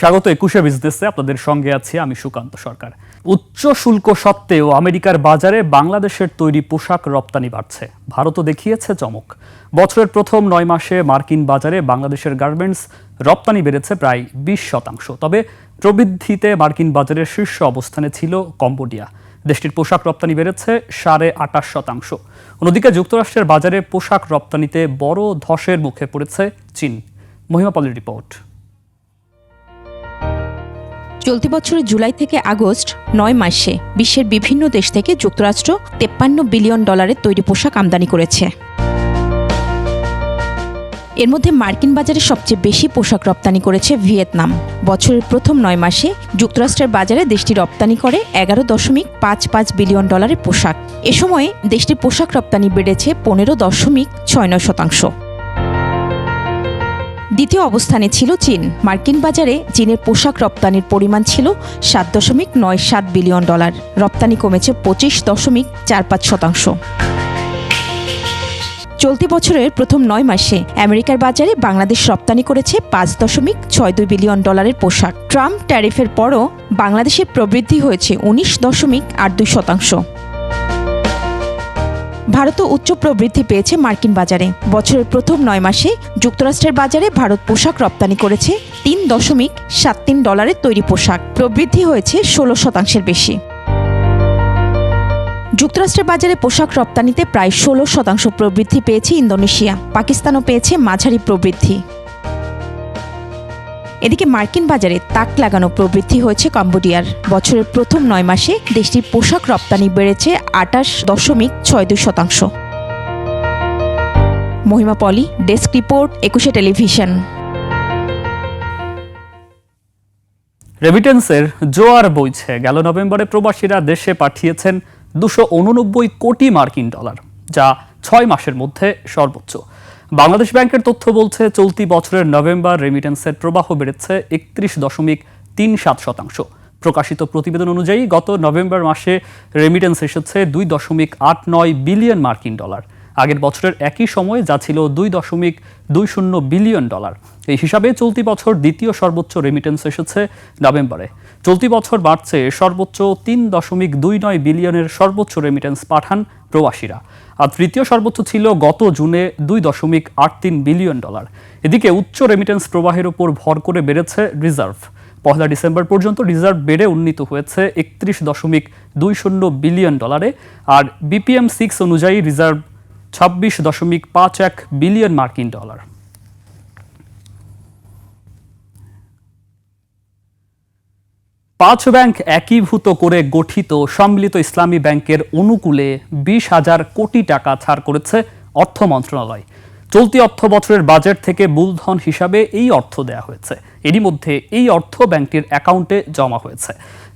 স্বাগত একুশে বিজনেসে, আপনাদের সঙ্গে আছি আমি সুকান্ত সরকার। উচ্চ শুল্ক সত্ত্বেও আমেরিকার বাজারে বাংলাদেশের তৈরি পোশাক রপ্তানি বাড়ছে। ভারতও দেখিয়েছে চমক। বছরের প্রথম নয় মাসে মার্কিন বাজারে বাংলাদেশের গার্মেন্টস রপ্তানি বেড়েছে প্রায় বিশ শতাংশ। তবে প্রবৃদ্ধিতে মার্কিন বাজারের শীর্ষ অবস্থানে ছিল কম্বোডিয়া। দেশটির পোশাক রপ্তানি বেড়েছে সাড়ে আটাশ শতাংশ। অন্যদিকে যুক্তরাষ্ট্রের বাজারে পোশাক রপ্তানিতে বড় ধসের মুখে পড়েছে চীন। মহিমাপালের রিপোর্ট। চলতি বছরের জুলাই থেকে আগস্ট নয় মাসে বিশ্বের বিভিন্ন দেশ থেকে যুক্তরাষ্ট্র তেপ্পান্ন বিলিয়ন ডলারের তৈরি পোশাক আমদানি করেছে। এর মধ্যে মার্কিন বাজারে সবচেয়ে বেশি পোশাক রপ্তানি করেছে ভিয়েতনাম। বছরের প্রথম নয় মাসে যুক্তরাষ্ট্রের বাজারে দেশটি রপ্তানি করে এগারো দশমিক পাঁচ পাঁচ বিলিয়ন ডলারের পোশাক। এ সময়ে দেশটির পোশাক রপ্তানি বেড়েছে পনেরো দশমিক ছয় নয় শতাংশ। দ্বিতীয় অবস্থানে ছিল চীন। মার্কিন বাজারে চীনের পোশাক রপ্তানির পরিমাণ ছিল সাত দশমিক নয় সাত বিলিয়ন ডলার। রপ্তানি কমেছে পঁচিশ দশমিক চার পাঁচ শতাংশ। চলতি বছরের প্রথম নয় মাসে আমেরিকার বাজারে বাংলাদেশ রপ্তানি করেছে পাঁচ দশমিক ছয় দুই বিলিয়ন ডলারের পোশাক। ট্রাম্প ট্যারিফের পরও বাংলাদেশের প্রবৃদ্ধি হয়েছে উনিশ দশমিক আট দুই শতাংশ। ভারতও উচ্চ প্রবৃদ্ধি পেয়েছে মার্কিন বাজারে। বছরের প্রথম নয় মাসে যুক্তরাষ্ট্রের বাজারে ভারত পোশাক রপ্তানি করেছে তিন দশমিক সাত তিন ডলারের তৈরি পোশাক। প্রবৃদ্ধি হয়েছে ষোলো শতাংশের বেশি। যুক্তরাষ্ট্রের বাজারে পোশাক রপ্তানিতে প্রায় ষোলো শতাংশ প্রবৃদ্ধি পেয়েছে ইন্দোনেশিয়া। পাকিস্তানও পেয়েছে মাঝারি প্রবৃদ্ধি। এদিকে মার্কিন বাজারে তাক লাগানো প্রবৃদ্ধি হয়েছে কম্বোডিয়ার। বছরের প্রথম নয় মাসে দেশটির পোশাক রপ্তানি বেড়েছে আটাশ দশমিক ছয় দুই শতাংশ। মহিমা পলি, ডেস্ক রিপোর্ট, একুশে টেলিভিশন। রেমিটেন্সের জোয়ার বইছে। গেল নভেম্বরে প্রবাসীরা দেশে পাঠিয়েছেন দুশো কোটি মার্কিন ডলার, যা ছয় মাসের মধ্যে সর্বোচ্চ। বাংলাদেশ ব্যাংকের তথ্য বলছে, চলতি বছরের নভেম্বর রেমিটেন্সের প্রবাহ বেড়েছে একত্রিশ দশমিক তিন সাত শতাংশ। প্রকাশিত প্রতিবেদন অনুযায়ী গত নভেম্বর মাসে রেমিটেন্স এসেছে দুই দশমিক আট নয় বিলিয়ন মার্কিন ডলার। আগের বছরের একই সময়ে যা ছিল দুই দশমিক দুই শূন্য বিলিয়ন ডলার। এই হিসাবে চলতি বছর দ্বিতীয় সর্বোচ্চ রেমিটেন্স এসেছে নভেম্বরে। চলতি বছর বাড়ছে সর্বোচ্চ তিন দশমিক দুই নয় বিলিয়নের সর্বোচ্চ রেমিটেন্স পাঠান প্রবাসীরা। আর তৃতীয় সর্বোচ্চ ছিল গত জুনে দুই দশমিক আট তিন বিলিয়ন ডলার। এদিকে উচ্চ রেমিটেন্স প্রবাহের উপর ভর করে বেড়েছে রিজার্ভ পহেলা ডিসেম্বর পর্যন্ত রিজার্ভ বেড়ে উন্নীত হয়েছে একত্রিশ দশমিক দুই শূন্য বিলিয়ন ডলারে। আর বিপিএম সিক্স অনুযায়ী রিজার্ভ ছাব্বিশ দশমিক পাঁচ এক বিলিয়ন মার্কিন ডলার। পাঁচ ব্যাংক একীভূত করে গঠিত সম্মিলিত ইসলামী ব্যাংকের অনুকূলে বিশ হাজার কোটি টাকা ছাড় করেছে অর্থ মন্ত্রণালয়। চলতি অর্থ বছরের বাজেট থেকে মূলধন হিসাবে এই অর্থ দেয়া হয়েছে। এরই মধ্যে এই অর্থ ব্যাংকটির অ্যাকাউন্টে জমা হয়েছে।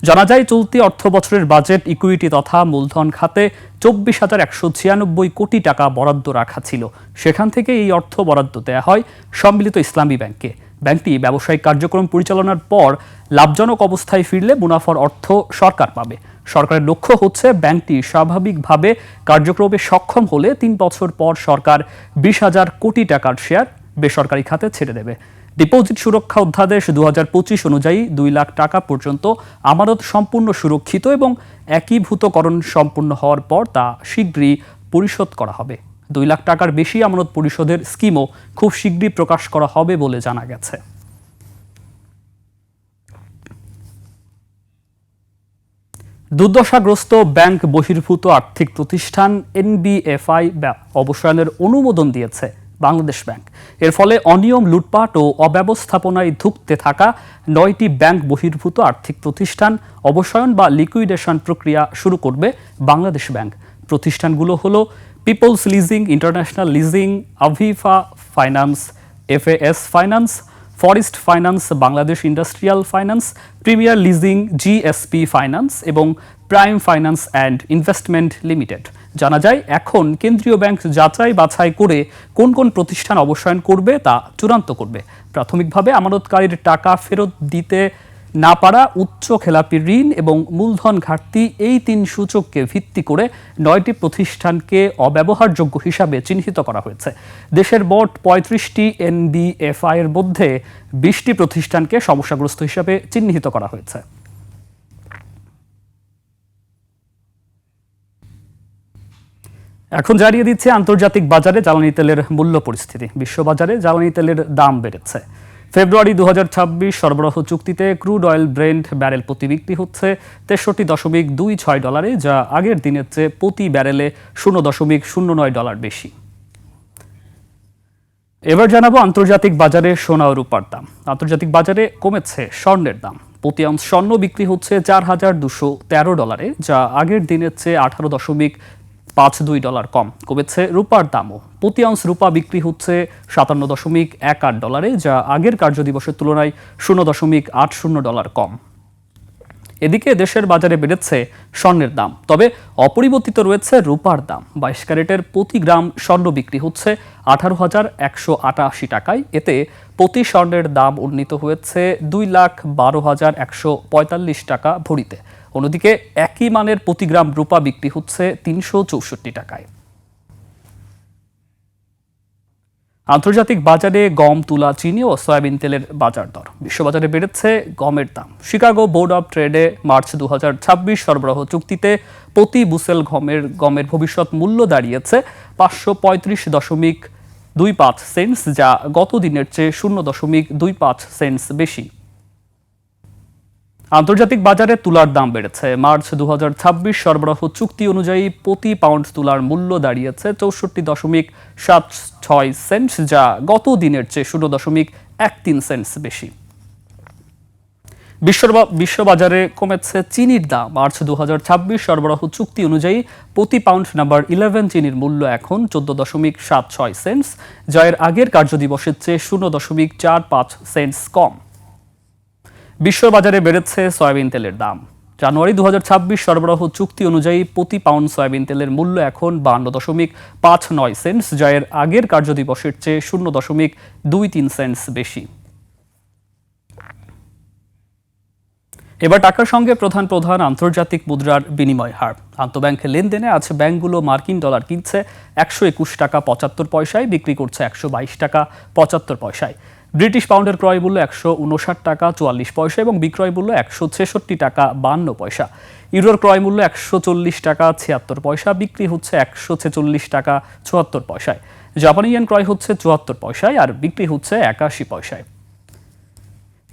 জানা যায়, চলতি অর্থ বছরের বাজেট ইকুইটি তথা মূলধন খাতে চব্বিশ হাজার একশো ছিয়ানব্বই কোটি টাকা বরাদ্দ রাখা ছিল। সেখান থেকে এই অর্থ বরাদ্দ দেয়া হয় সম্মিলিত ইসলামী ব্যাংকে। ব্যাংকটি ব্যবসায়িক কার্যক্রম পরিচালনার পর লাভজনক অবস্থায় ফিরলে মুনাফার অর্থ সরকার পাবে। সরকারের লক্ষ্য হচ্ছে ব্যাংকটি স্বাভাবিকভাবে কার্যক্রমে সক্ষম হলে তিন বছর পর সরকার বিশ হাজার কোটি টাকার শেয়ার বেসরকারি খাতে ছেড়ে দেবে। ডিপোজিট সুরক্ষা অধ্যাদেশ দু হাজার পঁচিশ অনুযায়ী দুই লাখ টাকা পর্যন্ত আমানত সম্পূর্ণ সুরক্ষিত এবং একীভূতকরণ সম্পূর্ণ হওয়ার পর তা শীঘ্রই পরিশোধ করা হবে। দুই লাখ টাকার বেশি আমানত পরিশোধের স্কিমও খুব শীঘ্রই প্রকাশ করা হবে বলে জানা গেছে। দুর্দশাগ্রস্ত ব্যাংক বহির্ভূত আর্থিক প্রতিষ্ঠান এনবিএফআই অবসায়নের অনুমোদন দিয়েছে। বাংলাদেশ ব্যাংক। এর ফলে অনিয়ম, লুটপাট ও অব্যবস্থাপনায় ধুঁকতে থাকা নয়টি ব্যাংক বহির্ভূত আর্থিক প্রতিষ্ঠান, অবসায়ন বা লিকুইডেশন প্রক্রিয়া শুরু করবে বাংলাদেশ ব্যাংক। প্রতিষ্ঠানগুলো হলো peoples leasing, international leasing, Aviva finance, FAS finance, forest finance, Bangladesh industrial finance, premier leasing, GSP finance এবং prime finance and investment limited জানা যায়, এখন কেন্দ্রীয় ব্যাংক যাচাই বাছাই করে কোন কোন প্রতিষ্ঠান অবসায়ন করবে তা চূড়ান্ত করবে। প্রাথমিকভাবে আমানতকারীর টাকা ফেরত দিতে না পারা উচ্চ খেলাপি ঋণ এবং মূলধন ঘাটতি এই তিন সূচককে ভিত্তি করে নয়টি প্রতিষ্ঠানকে অব্যবহারযোগ্য হিসাবে চিহ্নিত করা হয়েছে। দেশের মোট পঁয়ত্রিশটি এনবিএফআই মধ্যে বিশটি প্রতিষ্ঠানকে সমস্যাগ্রস্ত হিসাবে চিহ্নিত করা হয়েছে। এখন জানিয়ে দিচ্ছে আন্তর্জাতিক বাজারে জ্বালানি তেলের মূল্য পরিস্থিতি। বিশ্ববাজারে জ্বালানি তেলের দাম বেড়েছে। ফেব্রুয়ারি দু সরবরাহ চুক্তিতে ক্রুড অয়েল ব্রেন্ড ব্যারেল প্রতি বিক্রি হচ্ছে তেষট্টি দশমিক দুই ছয় ডলারে, যা আগের দিনের চেয়ে প্রতি ব্যারেলে শূন্য দশমিক শূন্য নয় ডলার বেশি। এবার জানাব আন্তর্জাতিক বাজারে সোনা ও রূপার দাম। আন্তর্জাতিক বাজারে কমেছে স্বর্ণের দাম। প্রতি আউন্স স্বর্ণ বিক্রি হচ্ছে চার হাজার দুশো তেরো ডলারে, যা আগের দিনের চেয়ে আঠারো দশমিক পাঁচ দুই ডলার কম কমেছে রূপার দামও। প্রতি আউন্স রূপা বিক্রি হচ্ছে সাতান্ন দশমিক এক আট ডলারে, যা আগের কার্যদিবসের তুলনায় শূন্য দশমিক আট শূন্য ডলার কম। এদিকে দেশের বাজারে বেড়েছে স্বর্ণের দাম। তবে অপরিবর্তিত রয়েছে রূপার দাম। বাইশ ক্যারেটের প্রতি গ্রাম স্বর্ণ বিক্রি হচ্ছে আঠারো হাজার একশো আটাশি টাকায়। এতে প্রতি স্বর্ণের দাম উন্নীত হয়েছে দুই লাখ বারো হাজার একশো পঁয়তাল্লিশ টাকা ভরিতে। অন্যদিকে একই মানের প্রতি গ্রাম রূপা বিক্রি হচ্ছে তিনশো চৌষট্টি টাকায়। আন্তর্জাতিক বাজারে গম, তুলা, চিনি ও সয়াবিন তেলের বাজার দর। বিশ্ববাজারে বেড়েছে গমের দাম। শিকাগো বোর্ড অব ট্রেডে মার্চ দু হাজার ছাব্বিশ সরবরাহ চুক্তিতে প্রতি বুসেল গমের গমের ভবিষ্যৎ মূল্য দাঁড়িয়েছে পাঁচশো পঁয়ত্রিশ দশমিক দুই পাঁচ সেন্টস, যা গত দিনের চেয়ে শূন্য দশমিক দুই পাঁচ সেন্টস বেশি। আন্তর্জাতিক বাজারে তুলার দাম বেড়েছে। মার্চ দু হাজার ছাব্বিশ সরবরাহ চুক্তি অনুযায়ী প্রতি পাউন্ড তুলার মূল্য দাঁড়িয়েছে চৌষট্টি দশমিক সাত ছয় সেন্টস, যা গত দিনের চেয়ে শূন্য দশমিক এক তিন সেন্টস বেশি। বিশ্ববা- বিশ্ববাজারে কমেছে চিনির দাম। মার্চ দু হাজার ছাব্বিশ সরবরাহ চুক্তি অনুযায়ী প্রতি পাউন্ড নাম্বার ইলেভেন চিনির মূল্য এখন চোদ্দ দশমিক সাত ছয় সেন্টস, যা এর আগের কার্যদিবসের চেয়ে শূন্য দশমিক চার পাঁচ সেন্টস কম। বিশ্ববাজারে বেড়েছে সয়াবিন তেলের দাম। জানুয়ারি দু সরবরাহ চুক্তি অনুযায়ী প্রতি পাউন্ড সয়াবিন তেলের মূল্য এখন বান্ন দশমিক পাঁচ নয় সেন্টস, যা আগের কার্যদিবসের চেয়ে শূন্য দশমিক দুই তিন সেন্টস বেশি। এবার টাকার সঙ্গে প্রধান প্রধান আন্তর্জাতিক মুদ্রার বিনিময় হার। আন্তঃব্যাংক লেনদেনে আজ ব্যাংকগুলো মার্কিন ডলার কিনছে একশো একুশ টাকা পঁচাত্তর পয়সায়, বিক্রি করছে একশো বাইশ টাকা পঁচাত্তর পয়সায়। ব্রিটিশ পাউন্ডের ক্রয় মূল্য একশো উনষাট টাকা চুয়াল্লিশ পয়সা এবং বিক্রয় মূল্য একশো ছেষট্টি টাকা বান্ন পয়সা। ইউরোর ক্রয় মূল্য একশো চল্লিশ টাকা ছিয়াত্তর পয়সা, বিক্রি হচ্ছে একশো ছেচল্লিশ টাকা চুয়াত্তর পয়সায়। জাপানি ইয়েন ক্রয় হচ্ছে চুয়াত্তর পয়সায় আর বিক্রি হচ্ছে একাশি পয়সায়।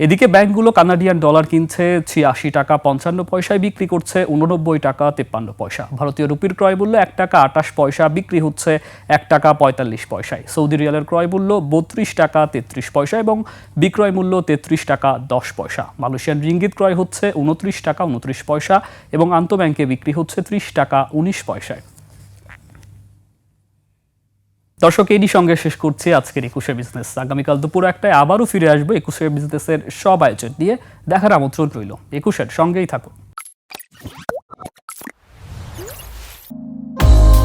এদিকে ব্যাংকগুলো কানাডিয়ান ডলার কিনছে, ছিয়াশি টাকা পঞ্চান্ন পয়সায় বিক্রি করছে উননব্বই টাকা তেপ্পান্ন পয়সা। ভারতীয় রুপির ক্রয় মূল্য এক টাকা আটাশ পয়সা, বিক্রি হচ্ছে এক টাকা পঁয়তাল্লিশ পয়সায়। সৌদি রিয়ালের ক্রয় মূল্য বত্রিশ টাকা তেত্রিশ পয়সা এবং বিক্রয় মূল্য তেত্রিশ টাকা দশ পয়সা। মালয়েশিয়ান রিঙ্গিত ক্রয় হচ্ছে উনত্রিশ টাকা উনত্রিশ পয়সা এবং আন্তঃব্যাংকে বিক্রি হচ্ছে ত্রিশ টাকা উনিশ পয়সায়। দর্শক এরই সঙ্গে শেষ করছি আজকের একুশে বিজনেস আগামীকাল দুপুর একটায় আবারও ফিরে আসব একুশে বিজনেসের সব আয়োজন দিয়ে দেখার আমন্ত্রণ রইল। একুশের সঙ্গেই থাকুন।